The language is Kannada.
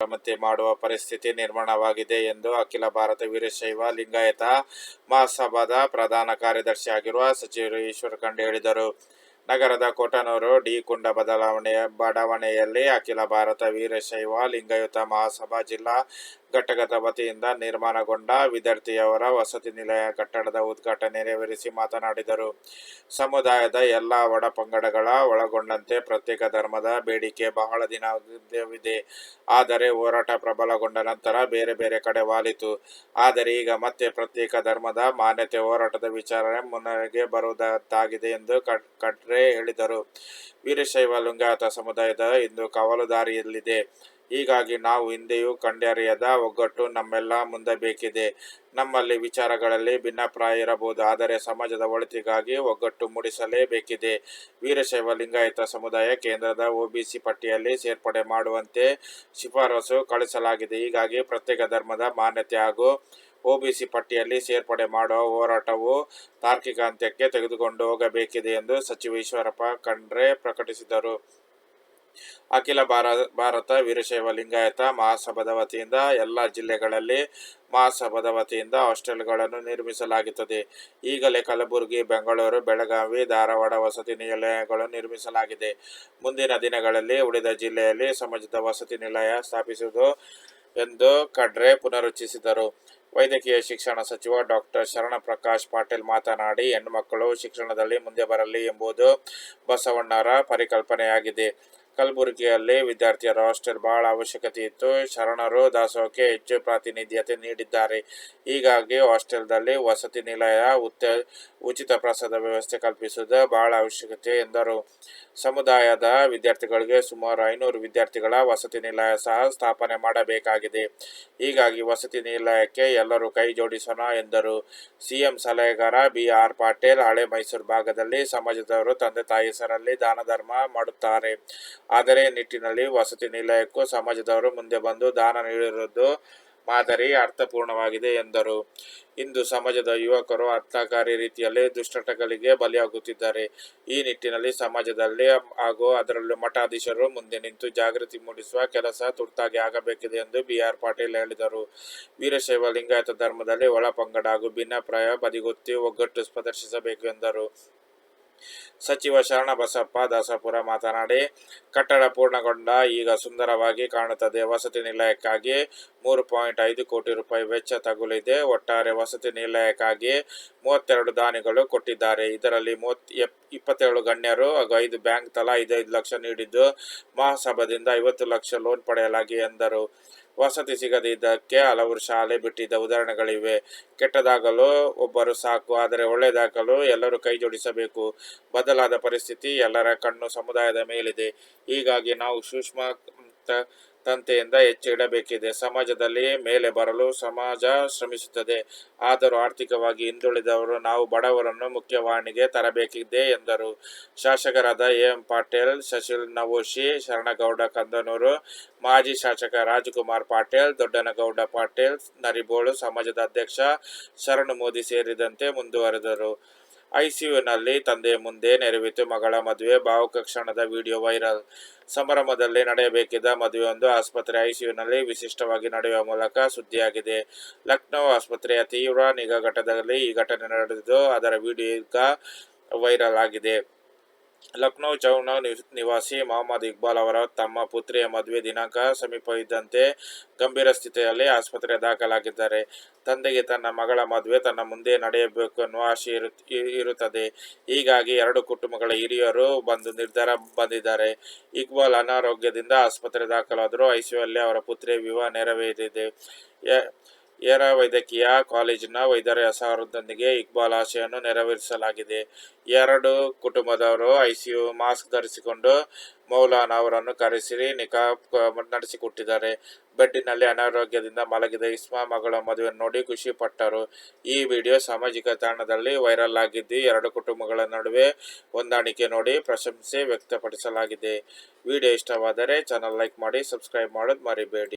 ಮರಾಮತಿ ಮಾಡುವ ಪರಿಸ್ಥಿತಿ ನಿರ್ಮಾಣವಾಗಿದೆ ಎಂದು ಅಖಿಲ ಭಾರತ ವೀರಶೈವ ಲಿಂಗಾಯತ ಮಹಾಸಭಾದ ಪ್ರಧಾನ ಕಾರ್ಯದರ್ಶಿಯಾಗಿರುವ ಸಚಿವರು ಈಶ್ವರ ಖಂಡ್ ಹೇಳಿದರು. ನಗರದ ಕೋಟನೂರು ಡಿ ಕುಂಡ ಬದಲಾವಣೆ ಬಡಾವಣೆಯಲ್ಲಿ ಅಖಿಲ ಭಾರತ ವೀರಶೈವ ಲಿಂಗಾಯತ ಮಹಾಸಭಾ ಜಿಲ್ಲಾ ಘಟಕದ ವತಿಯಿಂದ ನಿರ್ಮಾಣಗೊಂಡ ವಿದ್ಯಾರ್ಥಿಯವರ ವಸತಿ ನಿಲಯ ಕಟ್ಟಡದ ಉದ್ಘಾಟನೆ ನೆರವೇರಿಸಿ ಮಾತನಾಡಿದರು. ಸಮುದಾಯದ ಎಲ್ಲ ಒಡ ಪಂಗಡಗಳ ಒಳಗೊಂಡಂತೆ ಪ್ರತ್ಯೇಕ ಧರ್ಮದ ಬೇಡಿಕೆ ಬಹಳ ದಿನವಿದೆ ಆದರೆ ಹೋರಾಟ ಪ್ರಬಲಗೊಂಡ ನಂತರ ಬೇರೆ ಬೇರೆ ಕಡೆ ವಾಲಿತು. ಆದರೆ ಈಗ ಮತ್ತೆ ಪ್ರತ್ಯೇಕ ಧರ್ಮದ ಮಾನ್ಯತೆ ಹೋರಾಟದ ವಿಚಾರ ಮುನ್ನಡೆಗೆ ಬರುವುದಾಗಿದೆ ಎಂದು ಖಟ್ರೆ ಹೇಳಿದರು. ವೀರಶೈವ ಲಿಂಗಾಯತ ಸಮುದಾಯದ ಇಂದು ಕವಲುದಾರಿಯಲ್ಲಿದೆ. ಹೀಗಾಗಿ ನಾವು ಹಿಂದೆಯೂ ಕಂಡರಿಯದ ಒಗ್ಗಟ್ಟು ನಮ್ಮೆಲ್ಲ ಮುಂದೆ ಬೇಕಿದೆ ನಮ್ಮಲ್ಲಿ ವಿಚಾರಗಳಲ್ಲಿ ಭಿನ್ನಾಭಿಪ್ರಾಯ ಇರಬಹುದು, ಆದರೆ ಸಮಾಜದ ಒಳಿತಿಗಾಗಿ ಒಗ್ಗಟ್ಟು ಮೂಡಿಸಲೇಬೇಕಿದೆ. ವೀರಶೈವ ಲಿಂಗಾಯತ ಸಮುದಾಯ ಕೇಂದ್ರದ ಒಬಿಸಿ ಪಟ್ಟಿಯಲ್ಲಿ ಸೇರ್ಪಡೆ ಮಾಡುವಂತೆ ಶಿಫಾರಸು ಕಳಿಸಲಾಗಿದೆ. ಹೀಗಾಗಿ ಪ್ರತ್ಯೇಕ ಧರ್ಮದ ಮಾನ್ಯತೆ ಹಾಗೂ ಒಬಿಸಿ ಪಟ್ಟಿಯಲ್ಲಿ ಸೇರ್ಪಡೆ ಮಾಡುವ ಹೋರಾಟವು ತಾರ್ಕಿಕ ಅಂತ್ಯಕ್ಕೆ ತೆಗೆದುಕೊಂಡು ಹೋಗಬೇಕಿದೆ ಎಂದು ಸಚಿವ ಈಶ್ವರಪ್ಪ ಖಂಡ್ರೆ ಪ್ರಕಟಿಸಿದರು. ಅಖಿಲ ಭಾರತ ವೀರಶೈವ ಲಿಂಗಾಯತ ಮಹಾಸಭಾದ ವತಿಯಿಂದ ಎಲ್ಲ ಜಿಲ್ಲೆಗಳಲ್ಲಿ ಮಹಾಸಭಾದ ವತಿಯಿಂದ ಹಾಸ್ಟೆಲ್ಗಳನ್ನು ನಿರ್ಮಿಸಲಾಗುತ್ತದೆ. ಈಗಲೇ ಕಲಬುರಗಿ, ಬೆಂಗಳೂರು, ಬೆಳಗಾವಿ, ಧಾರವಾಡ ವಸತಿ ನಿಲಯಗಳು ನಿರ್ಮಿಸಲಾಗಿದೆ. ಮುಂದಿನ ದಿನಗಳಲ್ಲಿ ಉಳಿದ ಜಿಲ್ಲೆಯಲ್ಲಿ ಸಮಾಜದ ವಸತಿ ನಿಲಯ ಸ್ಥಾಪಿಸುವುದು ಎಂದು ಖಡ್ರೆ ಪುನರುಚ್ಚರಿಸಿದರು ವೈದ್ಯಕೀಯ ಶಿಕ್ಷಣ ಸಚಿವ ಡಾಕ್ಟರ್ ಶರಣ ಪ್ರಕಾಶ್ ಪಾಟೀಲ್ ಮಾತನಾಡಿ, ಹೆಣ್ಣುಮಕ್ಕಳು ಶಿಕ್ಷಣದಲ್ಲಿ ಮುಂದೆ ಬರಲಿ ಎಂಬುದು ಬಸವಣ್ಣರ ಪರಿಕಲ್ಪನೆಯಾಗಿದೆ. ಕಲಬುರಗಿಯಲ್ಲಿ ವಿದ್ಯಾರ್ಥಿಯರ ಹಾಸ್ಟೆಲ್ ಬಹಳ ಅವಶ್ಯಕತೆ ಇತ್ತು. ಶರಣರು ದಾಸೋಹಕ್ಕೆ ಹೆಚ್ಚು ಪ್ರಾತಿನಿಧ್ಯತೆ ನೀಡಿದ್ದಾರೆ. ಹೀಗಾಗಿ ಹಾಸ್ಟೆಲ್ದಲ್ಲಿ ವಸತಿ ನಿಲಯ ಉತ್ತ, ಉಚಿತ ಪ್ರಸಾದ ವ್ಯವಸ್ಥೆ ಕಲ್ಪಿಸುವುದು ಬಹಳ ಅವಶ್ಯಕತೆ ಎಂದರು. ಸಮುದಾಯದ ವಿದ್ಯಾರ್ಥಿಗಳಿಗೆ ಸುಮಾರು ಐನೂರು ವಿದ್ಯಾರ್ಥಿಗಳ ವಸತಿ ನಿಲಯ ಸಹ ಸ್ಥಾಪನೆ ಮಾಡಬೇಕಾಗಿದೆ. ಹೀಗಾಗಿ ವಸತಿ ನಿಲಯಕ್ಕೆ ಎಲ್ಲರೂ ಕೈ ಜೋಡಿಸೋಣ ಎಂದರು. ಸಿಎಂ ಸಲಹೆಗಾರ ಬಿ ಆರ್ ಪಾಟೀಲ್ ಹಳೆ ಮೈಸೂರು ಭಾಗದಲ್ಲಿ ಸಮಾಜದವರು ತಂದೆ ತಾಯಿ ಹೆಸರಲ್ಲಿ ದಾನ ಧರ್ಮ ಮಾಡುತ್ತಾರೆ. ಆದರೆ ನಿಟ್ಟಿನಲ್ಲಿ ವಸತಿ ನಿಲಯಕ್ಕೂ ಸಮಾಜದವರು ಮುಂದೆ ಬಂದು ದಾನ ನೀಡಿರುವುದು ಮಾದರಿ ಅರ್ಥಪೂರ್ಣವಾಗಿದೆ ಎಂದರು. ಇಂದು ಸಮಾಜದ ಯುವಕರು ಅರ್ಥಕಾರಿ ರೀತಿಯಲ್ಲಿ ದುಶ್ಚಟಗಳಿಗೆ ಬಲಿಯಾಗುತ್ತಿದ್ದಾರೆ. ಈ ನಿಟ್ಟಿನಲ್ಲಿ ಸಮಾಜದಲ್ಲಿ ಹಾಗೂ ಅದರಲ್ಲೂ ಮಠಾಧೀಶರು ಮುಂದೆ ನಿಂತು ಜಾಗೃತಿ ಮೂಡಿಸುವ ಕೆಲಸ ತುರ್ತಾಗಿ ಆಗಬೇಕಿದೆ ಎಂದು ಬಿ ಆರ್ ಪಾಟೀಲ್ ಹೇಳಿದರು. ವೀರಶೈವ ಲಿಂಗಾಯತ ಧರ್ಮದಲ್ಲಿ ಒಳ ಪಂಗಡ ಹಾಗೂ ಭಿನ್ನಪ್ರಾಯ ಬದಿಗೊತ್ತಿ ಒಗ್ಗಟ್ಟು ಪ್ರದರ್ಶಿಸಬೇಕು ಎಂದರು. ಸಚಿವ ಶರಣಬಸಪ್ಪ ದಾಸಪುರ ಮಾತನಾಡಿ, ಕಟ್ಟಡ ಪೂರ್ಣಗೊಂಡ ಈಗ ಸುಂದರವಾಗಿ ಕಾಣುತ್ತದೆ. ವಸತಿ ನಿಲಯಕ್ಕಾಗಿ ಮೂರು ಪಾಯಿಂಟ್ ಐದು ಕೋಟಿ ರೂಪಾಯಿ ವೆಚ್ಚ ತಗುಲಿದೆ. ಒಟ್ಟಾರೆ ವಸತಿ ನಿಲಯಕ್ಕಾಗಿ ಮೂವತ್ತೆರಡು ದಾನಿಗಳು ಕೊಟ್ಟಿದ್ದಾರೆ. ಇದರಲ್ಲಿ ಮೂವತ್ ಇಪ್ಪತ್ತೇಳು ಗಣ್ಯರು ಹಾಗೂ ಐದು ಬ್ಯಾಂಕ್ ತಲಾ ಐದೈದು ಲಕ್ಷ ನೀಡಿದ್ದು ಮಹಾಸಭಾದಿಂದ ಐವತ್ತು ಲಕ್ಷ ಲೋನ್ ಪಡೆಯಲಾಗಿದೆ ಎಂದರು. ವಸತಿ ಸಿಗದಿದ್ದಕ್ಕೆ ಹಲವರು ಶಾಲೆ ಬಿಟ್ಟಿದ್ದ ಉದಾಹರಣೆಗಳಿವೆ. ಕೆಟ್ಟದಾಗಲು ಒಬ್ಬರು ಸಾಕು, ಆದರೆ ಒಳ್ಳೆಯದಾಗಲು ಎಲ್ಲರೂ ಕೈ ಜೋಡಿಸಬೇಕು. ಬದಲಾದ ಪರಿಸ್ಥಿತಿ ಎಲ್ಲರ ಕಣ್ಣು ಸಮುದಾಯದ ಮೇಲಿದೆ. ಹೀಗಾಗಿ ನಾವು ಸೂಕ್ಷ್ಮ ತಂತೆಯಿಂದ ಇಡಬೇಕಿದೆ ಸಮಾಜದಲ್ಲಿ ಮೇಲೆ ಬರಲು ಸಮಾಜ ಶ್ರಮಿಸುತ್ತದೆ. ಆದರೂ ಆರ್ಥಿಕವಾಗಿ ಹಿಂದುಳಿದವರು ನಾವು ಬಡವರನ್ನು ಮುಖ್ಯವಾಹಿನಿಗೆ ತರಬೇಕಿದೆ ಎಂದರು. ಶಾಸಕರಾದ ಎಂ. ಪಾಟೀಲ್ ಶಶಿಲ್ ನವೋಶಿ ಶರಣಗೌಡ ಕಂದನೂರು, ಮಾಜಿ ಶಾಸಕ ರಾಜಕುಮಾರ್ ಪಾಟೀಲ್, ದೊಡ್ಡನಗೌಡ ಪಾಟೀಲ್, ನರಿಬೋಳು ಸಮಾಜದ ಅಧ್ಯಕ್ಷ ಶರಣು ಮೋದಿ ಸೇರಿದಂತೆ ಮುಂದುವರೆದರು. ಐಸಿಯುನಲ್ಲಿ ತಂದೆ ಮುಂದೆ ನೆರವೇರಿತು ಮಗಳ ಮದುವೆ ಭಾವುಕ ಕ್ಷಣದ ವಿಡಿಯೋ ವೈರಲ್. ಸಮಾರಂಭದಲ್ಲಿ ನಡೆಯಬೇಕಿದ್ದ ಮದುವೆಯೊಂದು ಆಸ್ಪತ್ರೆ ಐಸಿಯುನಲ್ಲಿ ವಿಶಿಷ್ಟವಾಗಿ ನಡೆಯುವ ಮೂಲಕ ಸುದ್ದಿಯಾಗಿದೆ. ಲಕ್ನೋ ಆಸ್ಪತ್ರೆಯ ತೀವ್ರ ನಿಗಾ ಘಟಕದಲ್ಲಿ ಈ ಘಟನೆ ನಡೆದಿದ್ದು, ಅದರ ವಿಡಿಯೋ ವೈರಲ್ ಆಗಿದೆ. ಲಕ್ನೋ ಚೌನ ನಿವಾಸಿ ಮೊಹಮ್ಮದ್ ಇಕ್ಬಾಲ್ ಅವರ ತಮ್ಮ ಪುತ್ರಿಯ ಮದುವೆ ದಿನಾಂಕ ಸಮೀಪ ಇದ್ದಂತೆ ಗಂಭೀರ ಸ್ಥಿತಿಯಲ್ಲಿ ಆಸ್ಪತ್ರೆ ದಾಖಲಾಗಿದ್ದಾರೆ. ತಂದೆಗೆ ತನ್ನ ಮಗಳ ಮದುವೆ ತನ್ನ ಮುಂದೆ ನಡೆಯಬೇಕು ಅನ್ನುವ ಆಶೆ ಇರುತ್ತದೆ. ಹೀಗಾಗಿ ಎರಡು ಕುಟುಂಬಗಳ ಹಿರಿಯರು ಬಂದು ನಿರ್ಧಾರ ಬಂದಿದ್ದಾರೆ. ಇಕ್ಬಾಲ್ ಅನಾರೋಗ್ಯದಿಂದ ಆಸ್ಪತ್ರೆ ದಾಖಲಾದರೂ ಐಸಿಯುಲ್ಲಿ ಅವರ ಪುತ್ರಿಯ ವಿವಾಹ ನೆರವೇರಿದೆ. ಏರ ವೈದ್ಯಕೀಯ ಕಾಲೇಜಿನ ವೈದ್ಯರ ಹೆಸರದೊಂದಿಗೆ ಇಕ್ಬಾಲ್ ಆಶೆಯನ್ನು ನೆರವೇರಿಸಲಾಗಿದೆ. ಎರಡು ಕುಟುಂಬದವರು ಐಸಿಯು ಮಾಸ್ಕ್ ಧರಿಸಿಕೊಂಡು ಮೌಲಾನ ಅವರನ್ನು ಕರೆಸಿ ನಿಕಾಬ್ ನಡೆಸಿಕೊಟ್ಟಿದ್ದಾರೆ. ಬೆಡ್ಡಿನಲ್ಲಿ ಅನಾರೋಗ್ಯದಿಂದ ಮಲಗಿದ ಇಸ್ಮಾ ಮಗಳ ಮದುವೆಯನ್ನು ನೋಡಿ ಖುಷಿ ಪಟ್ಟರು. ಈ ವಿಡಿಯೋ ಸಾಮಾಜಿಕ ತಾಣದಲ್ಲಿ ವೈರಲ್ ಆಗಿದ್ದು ಎರಡು ಕುಟುಂಬಗಳ ನಡುವೆ ಹೊಂದಾಣಿಕೆ ನೋಡಿ ಪ್ರಶಂಸೆ ವ್ಯಕ್ತಪಡಿಸಲಾಗಿದೆ. ವಿಡಿಯೋ ಇಷ್ಟವಾದರೆ ಚಾನಲ್ ಲೈಕ್ ಮಾಡಿ ಸಬ್ಸ್ಕ್ರೈಬ್ ಮಾಡೋದು ಮರಿಬೇಡಿ.